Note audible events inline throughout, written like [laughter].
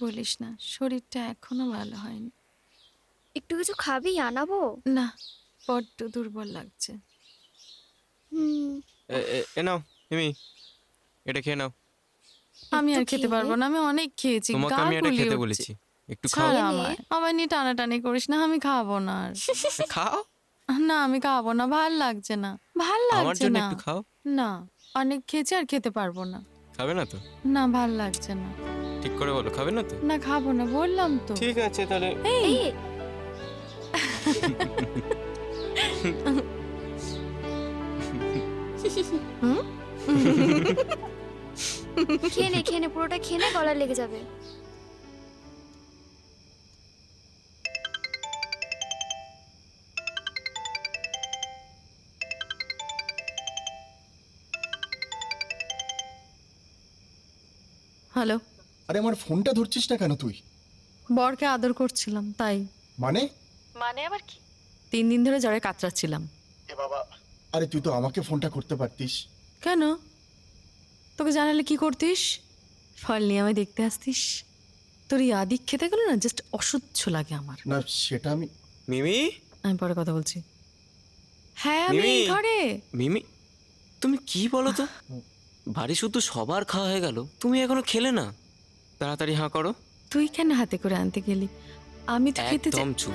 বলিস না শরীরটা এখনও ভালো হয়নি। একটু কিছু খাবি আনাবো? না বড্ড দুর্বল লাগছে। হুম। এ- এ- এ নাও মিমি এটা খেয়ে নাও। আমি আর খেতে পারব না আমি অনেক খেয়েছি তোমাকে আমি এটা খেতে বলেছি একটু খাও। আমায় আমায় নিয়ে টানাটানি করিস না আমি খাব না আর। [laughs] খাও? না আমি খাব না ভালো লাগছে না। ভালো লাগছে না। একটু খাও? না অনেক খেয়েছি আর খেতে পারব না। খাবে না তো? না ভালো লাগছে না। ঠিক করে বলো খাবে না তো? না খাব না বললাম তো। ঠিক আছে তাহলে। এই। এই। হুম? খেয়ে নে খেয়ে নে পুরোটা খেয়ে নে গলায় লেগে যাবে। হ্যালো। আরে আমার ফোনটা ধরছিস না কেন তুই? বরকে আদর করছিলাম তাই। মানে? মানে আবার কি? তিন দিন ধরে জ্বরে কাতরাচ্ছিলাম। এ বাবা। আরে তুই তো আমাকে ফোনটা করতে পারতিস। কেন? তোকে জানালে কি করতিস? ফল নিয়ে আমায় দেখতে আসতিস। তোর এই আদিক খেতে গেলো না জাস্ট অসহ্য লাগে আমার। না সেটা আমি মিমি? আমি পরে কথা বলছি। হ্যাঁ আমি এই ঘরে। মিমি তুমি কি বলো তো? বাড়ি শুধু সবার খাওয়া হয়ে গেল। তুমি এখনও খেলে না? তাড়াতাড়ি হাঁ করো। তুই কেন হাতে করে আনতে গেলি? আমি তো খেতে একদম চুপ।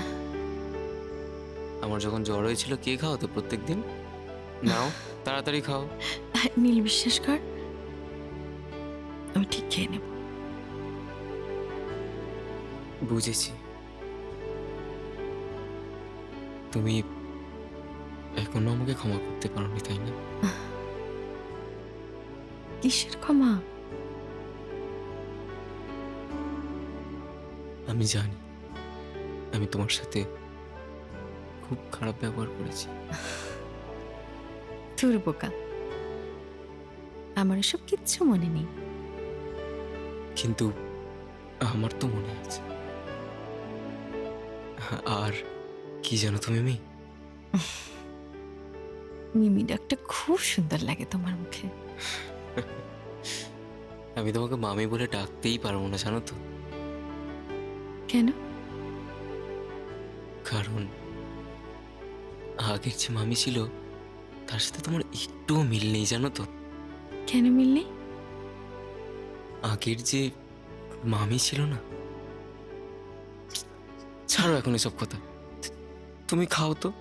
আমার যখন জ্বর হয়েছিল কে খাওয়াতো প্রত্যেক দিন নাও তাড়াতাড়ি খাও। নীল বিশ্বাস কর আমি ঠিক খেয়ে নেব। বুঝেছি। তুমি এখনও আমাকে ক্ষমা করতে পারোনি তাই না? কিসের ক্ষমা? আমি জানি। আমি তোমার সাথে খুব খারাপ ব্যবহার করেছি। তোর বোকা। আমার এসব কিচ্ছু মনে নেই। কিন্তু আমার তো মনে আছে। আর কি জানো তুমি মি? মিমি ডাকটা খুব সুন্দর লাগে তোমার মুখে। আমি তোমাকে মামি বলে ডাকতেই পারব না জানো তো? কেন? কারণ আগের যে মামি ছিল তার সাথে তোমার একটুও মিল নেই জানো তো। কেন মিল নেই? আগের যে মামি ছিল না? ছাড়ো এখন এসব কথা। তুমি খাও তো।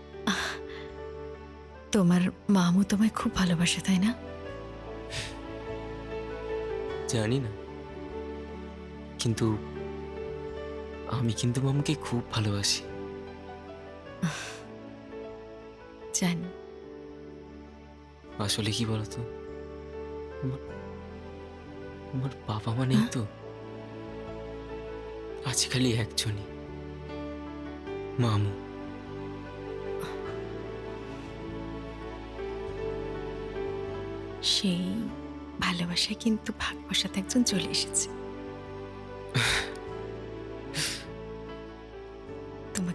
তোমার মামু তোমায় খুব ভালোবাসে তাই না? জানি না। কিন্তু আমি কিন্তু মামুকে খুব ভালোবাসি। জানি। আসলে কি বলতো? আমার- বাবা মা নেই তো। আছে খালি একজনই। মামু। সেই ভালোবাসায় কিন্তু ভাগ বসাতে একজন চলে এসেছে।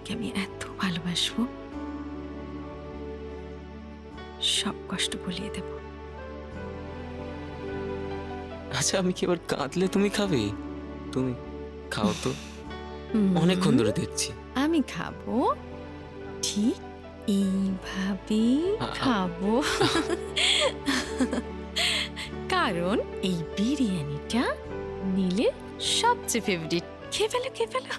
তোমাকে আমি এত ভালোবাসবো সব কষ্ট ভুলিয়ে দেব। আচ্ছা আমি কি এবার কাঁদলে তুমি খাবে? তুমি খাও তো। অনেকক্ষণ ধরে দেখছি। আমি খাব? ঠিক এইভাবে খাব। কারণ এই বিরিয়ানিটা নীলের সবচেয়ে ফেভারিট খেয়ে ফেলো খেয়ে ফেলো।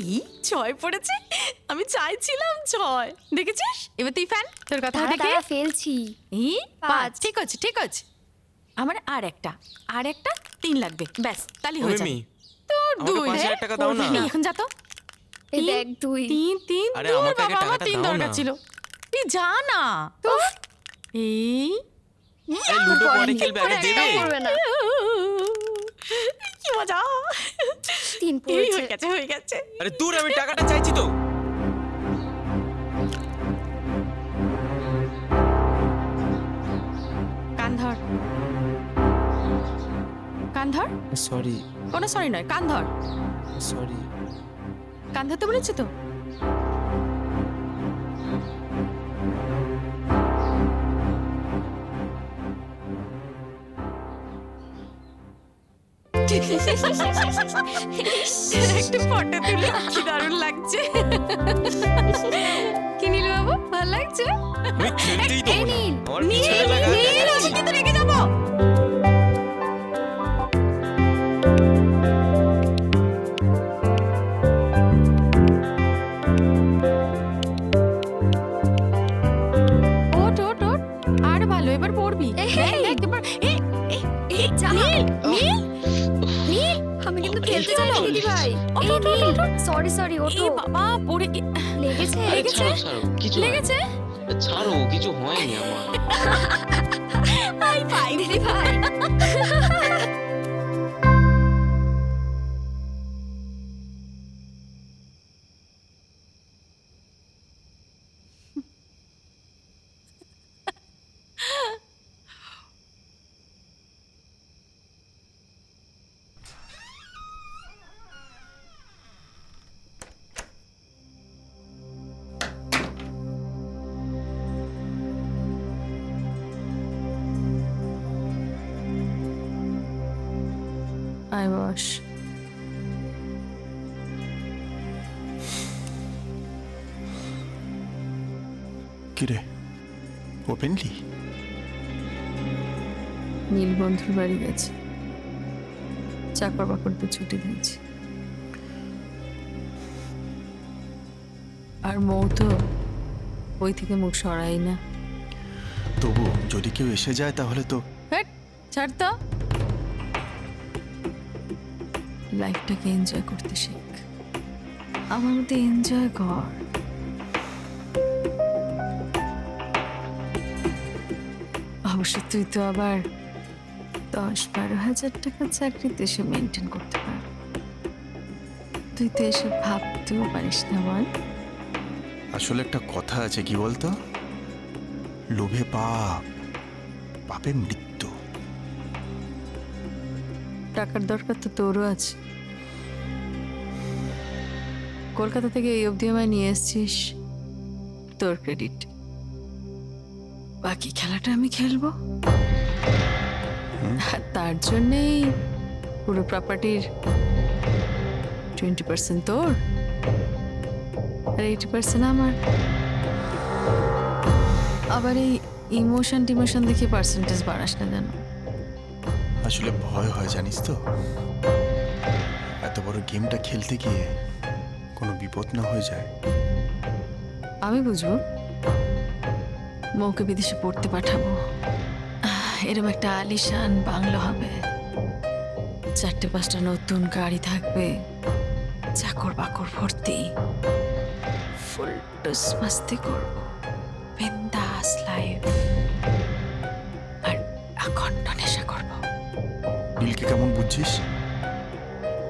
এই ছয় পড়েছে? আমি চাইছিলাম ছয় দেখেছিস? এবার তুই ফ্যান তোর কথা দেখে। ফেলছি। এই পাঁচ। ঠিক আছে ঠিক আছে। আমার আর একটা আর একটা তিন লাগবে। ব্যাস তাহলে হয়ে যাবে তোর দুই। হাজার টাকা দাও না। এখন যা তো। এই তিন, দেখ তুই তিন আগে বাবা, আমার তিন দরকার ছিল। তুই যা না। এই এই লুডো পরে খেলবে আগে দেবে? না। কি মজা। তিন এই পড়েছে। হয়ে গেছে হয়ে গেছে। আরে দূর আমি টাকাটা চাইছি তো। কান ধর কান ধর সরি কোনো সরি নয় কান ধর সরি কান তো বলেছে তো? একটা ফটো তুলে কি দারুণ লাগছে। কি নীল বাবু? ভালো লাগছে? আমি খেলতেই দেবো না আমার পিছনে লাগা সরি সরি এই ওঠো বাবা পড়ে কি- লেগেছে আরে লেগেছে? ছাড়ো ছাড়ো কিছু হয়নি। লেগেছে ছাড়ো কিছু হয়নি আমার আই [laughs] দিদি ভাই আই বস। কিরে? ওপেনলি নীল বন্ধুর বাড়ি গেছে। চাকর বাকরদের ছুটি দিয়েছে। আর মৌ তো ওই থেকে মুখ সরাই না। তবু যদি কেউ এসে যায় তাহলে তো ছাড় তো। লাইফটাকে এনজয় করতে শেখ। আমার মধ্যে এনজয় কর। অবশ্য তুই তো আবার দশ বারো হাজার টাকার চাকরিতে এসে মেনটেন করতে পার তুই তো এসে ভাবতেও পারিস না, বল। আসলে একটা কথা আছে, কি বলতো? লোভে পাপ, পাপে মৃত্যু। টাকার দরকার তো তোরও আছে। কলকাতা থেকে এই অবধি আমায় নিয়ে এসছিস তোর ক্রেডিট বাকি খেলাটা আমি খেলব। তার জন্যেই পুরো প্রপার্টির টোয়েন্টি পার্সেন্ট তোর আর এইটি পার্সেন্ট আমার। আবার এই ইমোশন টিমোশন দেখে পার্সেন্টেজ বাড়াস না জানো আসলে ভয় হয়, জানিস তো? এত বড় গেমটা খেলতে গিয়ে কোনো বিপদ না হয়ে যায়। আমি বুঝব। মৌকে বিদেশে পড়তে পাঠাবো। এরম একটা আলিশান বাংলো হবে। চারটে পাঁচটা নতুন গাড়ি থাকবে। চাকর বাকর ভর্তি। ফুল টুস মাস্তি করব। বিন্দাস লাইফ নীলকে কেমন বুঝছিস?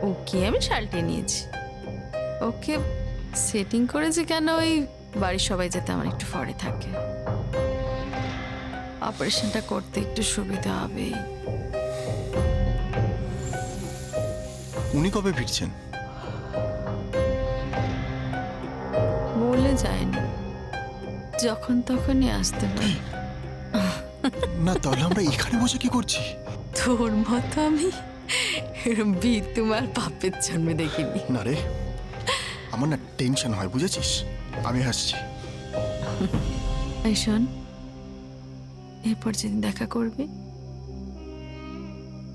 ওকে আমি শালটে নিয়েছি। ওকে সেটিং করেছে কেন ওই বাড়ির সবাই যাতে আমার একটু ফরে থাকে? অপারেশনটা করতে একটু সুবিধা হবে। উনি কবে ফিরছেন? বলে যায়নি। যখন তখনই আসতে পারে। না তাহলে আমরা এখানে বসে কি করছি? তোর মতো আমি এরম বীর তোমার পাপের জন্মে দেখিনি। না রে আমার না টেনশন হয় বুঝেছিস? আমি হাসছি। এই শোন এরপর যেদিন দেখা করবি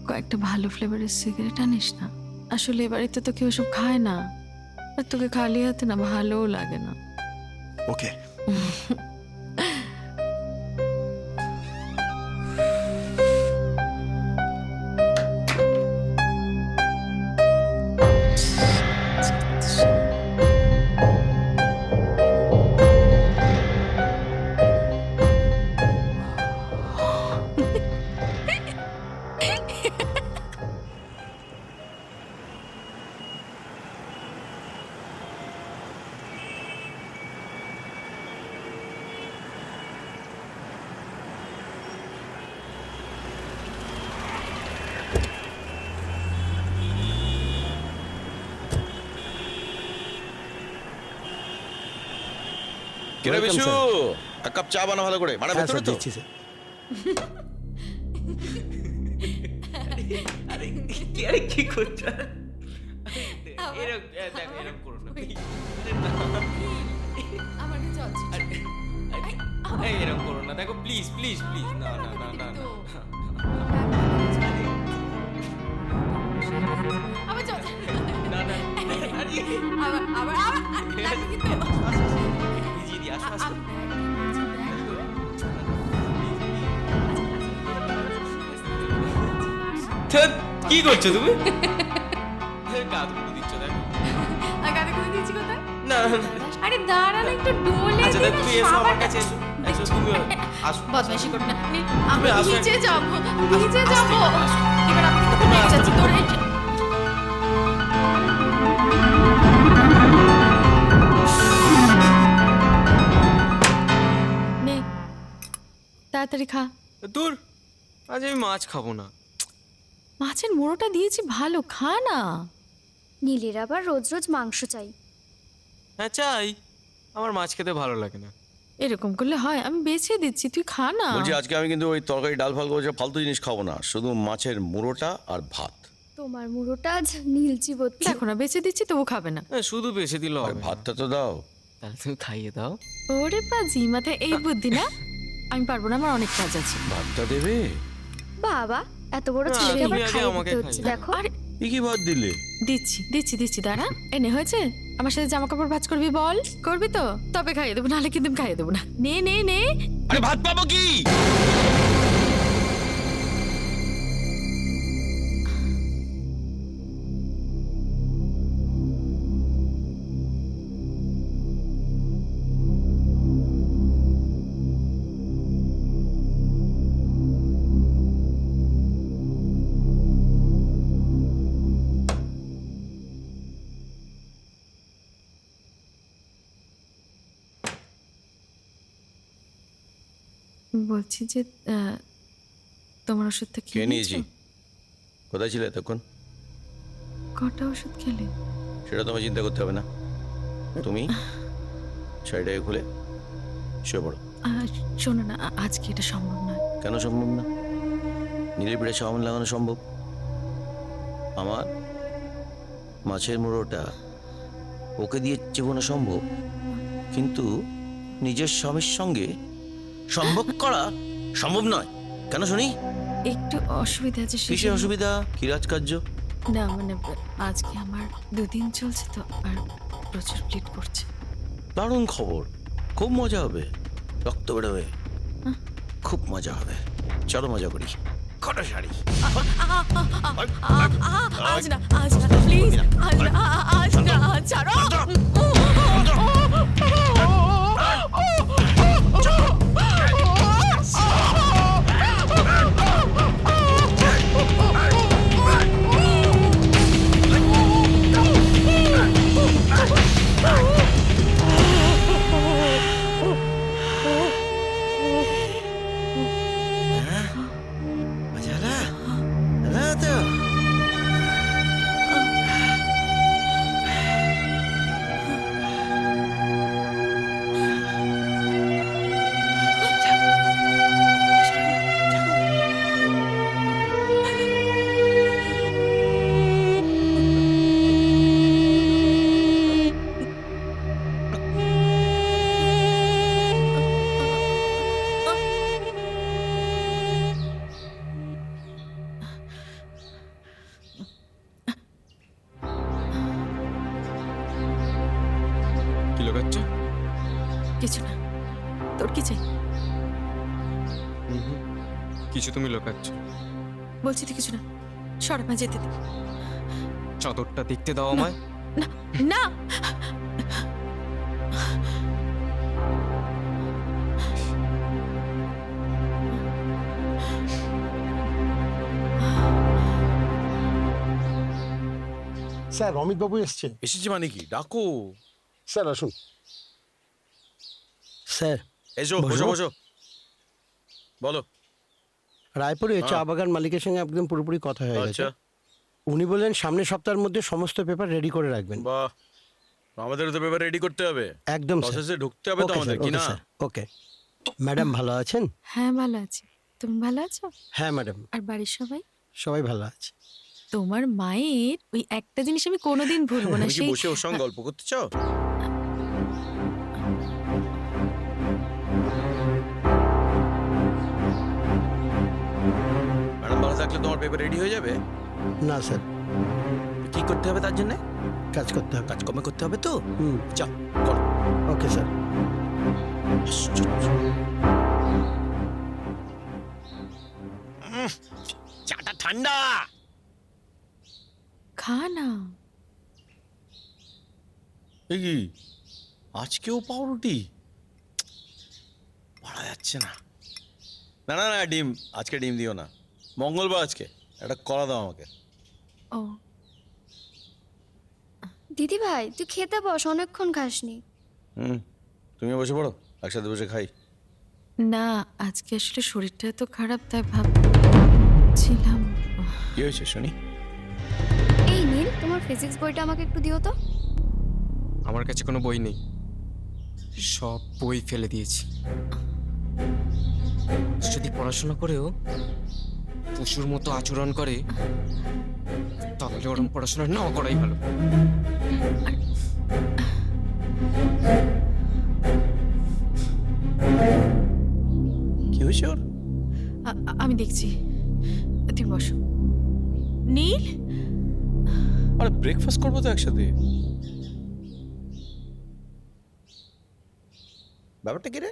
কয়েকটা ভালো ফ্লেভারের সিগারেট আনিস না। আসলে এ বাড়িতে তো কেউ সব খায় না। আর তোকে খালি হাতে না ভালোও লাগে না। ওকে। [laughs] কিরে Welcome, বিশু এক কাপ চা বানা ভালো করে মানে হ্যাঁ ভেতরে স্যার তো দিচ্ছি স্যার আরে কি আরে কি করছ এরকম দেখো এরকম করো না আমার কাছে আছে আরে, এই, এরকম করো না দেখো প্লিজ প্লিজ প্লিজ না না না না না আবার চল না না আরে আবার আবার আবার লাগবে কিন্তু ভিজিয়ে আসো আসো কি করছ তুমি? [laughs] গাদগুলো দিচ্ছ দেখো করে কোথায়? না আরে দাঁড়া না একটু ডোলে আচ্ছা তুই এসো আমার কাছে এসো। এসো তুমি আসো। [laughs] বদমাইশি করো না নে, আমি একটু। যাব ভিজে যাব। করে এবার আমি কিন্তু রেগে যাচ্ছি তোর তাড়াতাড়ি খা। দূর আজ আমি মাছ খাব না। মাছের মোড়োটা দিয়েছি ভালো খা না। নীলের আবার রোজ রোজ মাংস চাই। হ্যাঁ চাই। আমার মাছ খেতে ভালো লাগে না। এরকম করলে হয় আমি বেছে দিচ্ছি তুই খা না। বলছি আজকে আমি কিন্তু ওই তরকারি ডাল ফাল করে ফালতু জিনিস খাব না শুধু মাছের মুড়োটা আর ভাত। তোমার মুড়োটা আজ নীলচি বত্তি দেখো না বেছে দিচ্ছি তবু খাবে না। হ্যাঁ, শুধু বেশি দিল আর ভাতটা তো দাও। তাহলে তুমি খাইয়ে দাও। ওরে পাজি মাথায় এই বুদ্ধি না? আমি পারব না আমার অনেক কাজ আছে। ভাতটা দেবে? বাবা এত বড় ছেলেকে আবার তুমি আগে খাইয়ে আমাকে দিতে হচ্ছে খাইয়ে দেখো। আর কি কি ভাত দিলে? দিচ্ছি দিচ্ছি দিচ্ছি দাঁড়া। এনে হয়েছে? আমার সাথে জামা কাপড় ভাজ করবি বল? করবি তো? তবে খাইয়ে দেবো নাহলে কিন্তু আমি খাইয়ে দেবো না। নে নে নে। আরে ভাত পাবো কি? বলছি যে তোমার ওষুধটা কে খেয়ে নিয়েছি? কোথায় ছিলে এতক্ষণ? কটা ওষুধ খেলে? সেটা তোমায় চিন্তা করতে হবে না। তুমি শাড়িটাকে খুলে শুয়ে পড়ো। শোনো না আজকে এটা সম্ভব নয়। কেন সম্ভব না? নীলের পিঠে সাবান লাগানো সম্ভব? আমার মাছের মুড়োটা ওকে দিয়ে জীবনে সম্ভব? কিন্তু নিজের স্বামীর সঙ্গে সম্ভব করা সম্ভব নয় কেন শুনি একটু অসুবিধা আছে কিসের অসুবিধা কি রাজকার্য না মানে আজকে আমার দুদিন চলছে তো আর প্রচুর ব্লিড করছে দারুণ খবর খুব মজা হবে রক্ত বেরোবে খুব মজা হবে চলো মজা করি কটা শাড়ি আজ না আজ না প্লিজ আজ না আজ না ছাড়ো কিছু না। তোর কি চাই? কিছু তুমি লোকাচ্ছ। বলছি তো কিছু না। সর আমায় যেতে দে। চাদরটা দেখতে দাও আমায়। না না। স্যার অমিতবাবু এসছে এসেছি মানে কি? ডাকো। স্যার আসুন। স্যার। এসো বসো। বসো। বলো। রায়পুরে চা হ্যাঁ। বাগান মালিকের সঙ্গে একদম পুরোপুরি কথা হয়ে গেছে। আচ্ছা। উনি সামনের সপ্তাহের মধ্যে সমস্ত পেপার রেডি করে রাখবেন। বাহ। আমাদের তো পেপার রেডি করতে হবে। একদম প্রসেসে ঢুকতে হবে তো ওকে আমাদের কি না? ওকে। ম্যাডাম ভালো আছেন? হ্যাঁ ভালো আছি। তুমি ভালো আছো? হ্যাঁ ম্যাডাম। আর বাড়ির সবাই? সবাই ভালো আছে। তোমার মায়ের ওই একটা জিনিস আমি কোনোদিন ভুলবো না সেই বসে ওর সঙ্গে গল্প করতে চাও? পেপার রেডি হয়ে যাবে? না স্যার। কি করতে হবে তার জন্য? কাজ করতে হবে। কাজকর্ম করতে হবে তো? হুম। যাও করো। Okay sir. চাটা ঠান্ডা! খা না। এ কি? আজকেও পাউরুটি? পারা যাচ্ছে না। না না না ডিম। আজকে ডিম দিও না। মঙ্গলবার আজকে। একটা কলা দাও আমাকে। ও। দিদি ভাই তুই খেতে বস অনেকক্ষণ খাসনি। হুম তুমি বসে পড়ো একসাথে বসে খাই। না আজকে আসলে শরীরটা এত খারাপ তাই ভাবছিলাম কি হয়েছে শুনি? এই নীল তোমার ফিজিক্স বইটা আমাকে একটু দিও তো। আমার কাছে কোনো বই নেই। সব বই ফেলে দিয়েছি। যদি পড়াশোনা করেও পশুর মতো আচরণ করে তাহলে ওরম পড়াশোনা না করাই ভালো। কি হয়েছে ওর? আমি দেখছি। তুমি বসো। নীল? আরে ব্রেকফাস্ট করব তো একসাথে। ব্যাপারটা কি রে?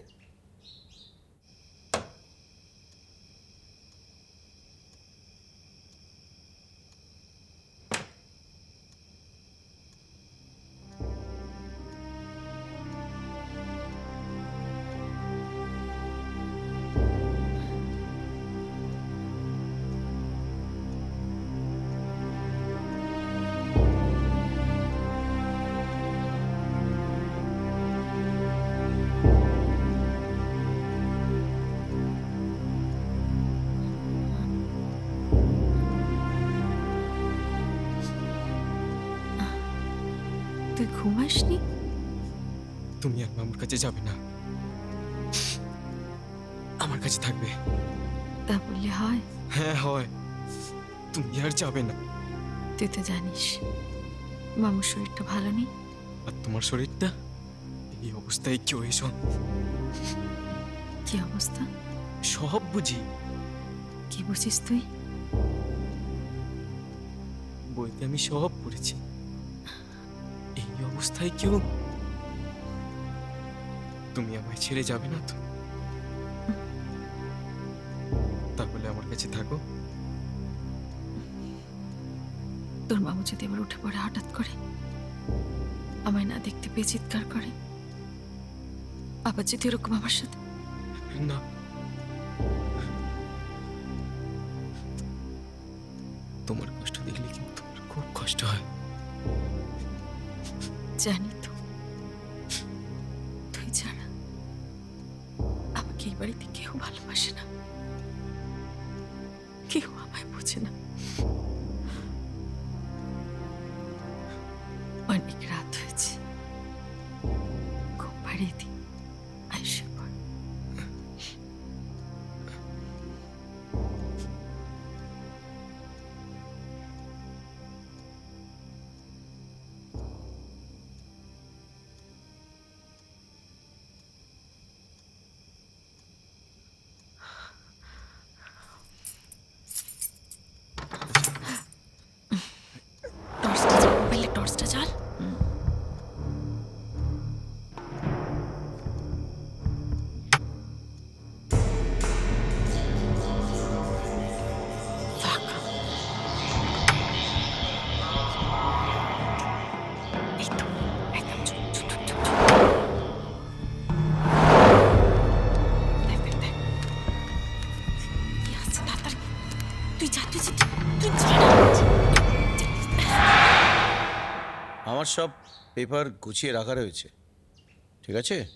তুই ঘুমাসনি? তুমি আর মামুর কাছে যাবে না। আমার কাছে থাকবে। তা বললে হয়। হ্যাঁ হয়। তুমি আর যাবে না। তুই তো জানিস মামুর শরীরটা ভালো নেই। আর তোমার শরীরটা? এই অবস্থায় কেউ এসো কি অবস্থা? সব বুঝি। কি বুঝিস তুই? বইতে আমি সব পড়েছি। অবস্থায় কেউ তুমি আমায় ছেড়ে যাবে না তো? তাহলে আমার কাছে থাকো। তোর মামু যদি এবার উঠে পড়ে হঠাৎ করে আমায় না দেখতে পেয়ে চিৎকার করে আবার যদি এরকম আমার সাথে? না। তোমার কষ্ট দেখলে কিন্তু খুব কষ্ট হয়। জানি তো। তুই ছাড়া আমাকে এই বাড়িতে কেউ ভালোবাসে না। কেউ আমায় বোঝে না। আমার সব পেপার গুছিয়ে রাখা রয়েছে। ঠিক আছে?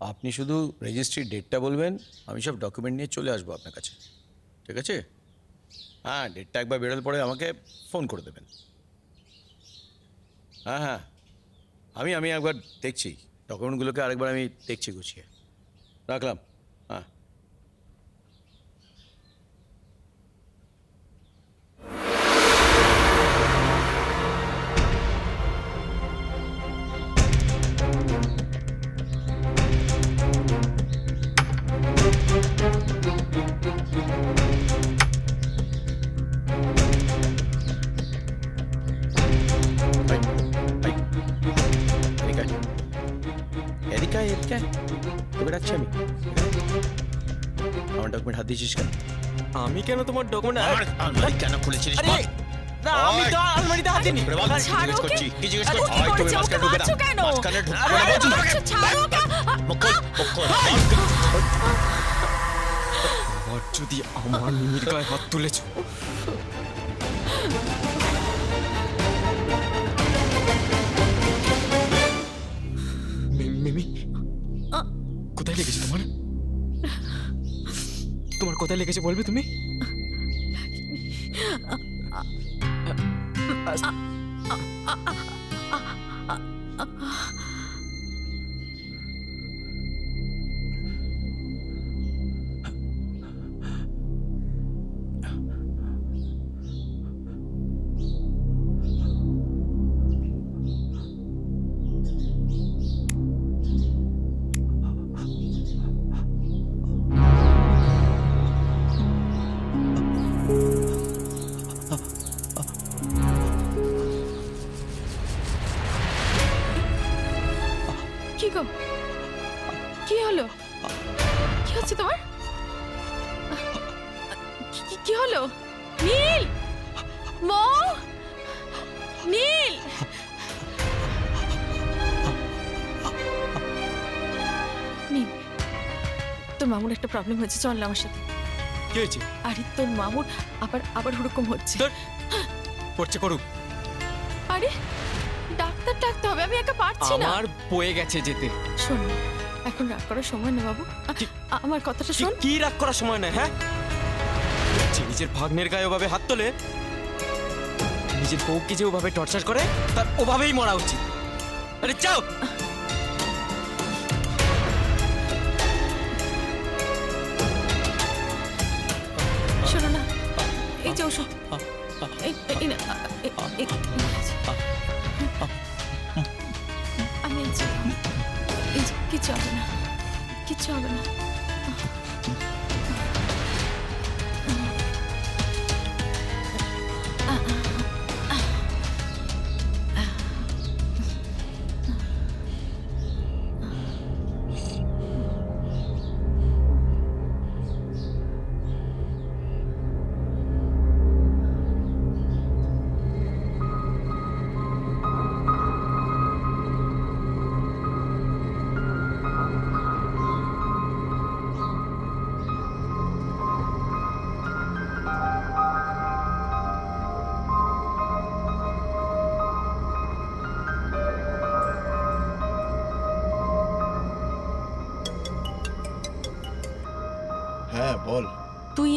আপনি শুধু রেজিস্ট্রির ডেটটা বলবেন, আমি সব ডকুমেন্ট নিয়ে চলে আসব আপনার কাছে। ঠিক আছে? হ্যাঁ ডেটটা একবার বেরোল পরে আমাকে ফোন করে দেবেন। হ্যাঁ হ্যাঁ। আমি আমি একবার দেখছি। ডকুমেন্টগুলোকে আরেকবার আমি দেখছি গুছিয়ে। রাখলাম। আয়, তোকে ডাকছি আমি আমার ডকুমেন্ট হাত দিয়েছিস কেন আমি কেন তোমার ডকুমেন্ট আলমারি কেন খুলেছিলিস আরে না আমি তো আলমারিতে হাত দিইনি এবারে বল, কি জিজ্ঞেস করছি? কি জিজ্ঞেস করছি? হয় তুমি ঢুকে দাও। ঢুকে বলছি যদি আমার মিমির গায়ে হাত তুলেছ লেগেছে তোমার? তোমার কোথায় লেগেছে বলবে তুমি? মামুর একটা প্রবলেম হয়েছে চল না আমার সাথে। কি হয়েছে? আরে তোর মামুর আবার আবার হুড়কম হচ্ছে। ধুর। করছে করুক। আরে ডাক্তার ডাকতে হবে আমি একা পারছি না। আমার বয়ে গেছে যেতে। শোন এখন রাগ করার সময় না বাবু। আ- কি- আ- আমার কথাটা কি- শোন। কি রাগ করার সময় না হ্যাঁ? যে নিজের ভাগ্নের গায়ে ওভাবে হাত তোলে নিজের বউকে যে ওভাবে টর্চার করে তার ওভাবেই মরা উচিত। আরে যাও! এই যে ওষুধ আমি কিচ্ছু হবে না কিচ্ছু হবে না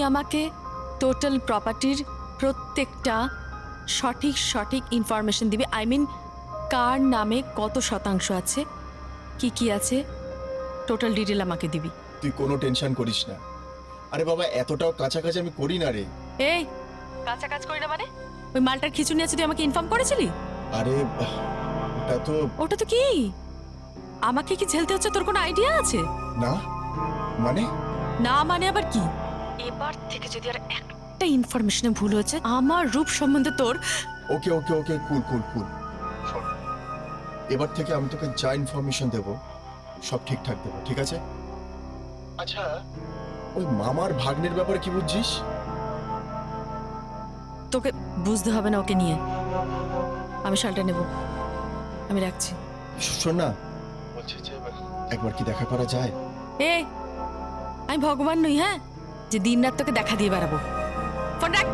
আমাকে টোটাল প্রপার্টির প্রত্যেকটা সঠিক সঠিক ইনফরমেশন দিবি। আই মিন কার নামে কত শতাংশ আছে কি কি আছে টোটাল ডিটেল আমাকে দিবি। তুই কোনো টেনশন করিস না। আরে বাবা এতটাও কাছাকাছি আমি করি না রে। এই কাঁচা কাজ করি না মানে? ওই মালটার খিচুড়ি আছে তুই আমাকে ইনফর্ম করেছিলি? আরে ওটা তো ওটা তো কি? আমাকে কি ঝেলতে হচ্ছে? তোর কোনো আইডিয়া আছে? না? মানে? না মানে আবার কি? এবার থেকে যদি আর একটা ইনফরমেশনে ভুল হয়েছে আমার রূপ সম্বন্ধে তোর ওকে ওকে ওকে কুল কুল কুল এবার থেকে আমি তোকে যা ইনফরমেশন দেব সব ঠিকঠাক দেবো ঠিক আছে? আচ্ছা। ওই মামার ভাগ্নের ব্যাপারে কি বুঝছিস? তোকে বুঝতে হবে না ওকে নিয়ে। আমি শালটা নেব। আমি রাখছি। শোন না। একবার কি দেখা করা যায়? এ আমি ভগবান নই হ্যাঁ? যে দিন রাত তোকে দেখা দিয়ে বেড়াবো। ফোন রাখ।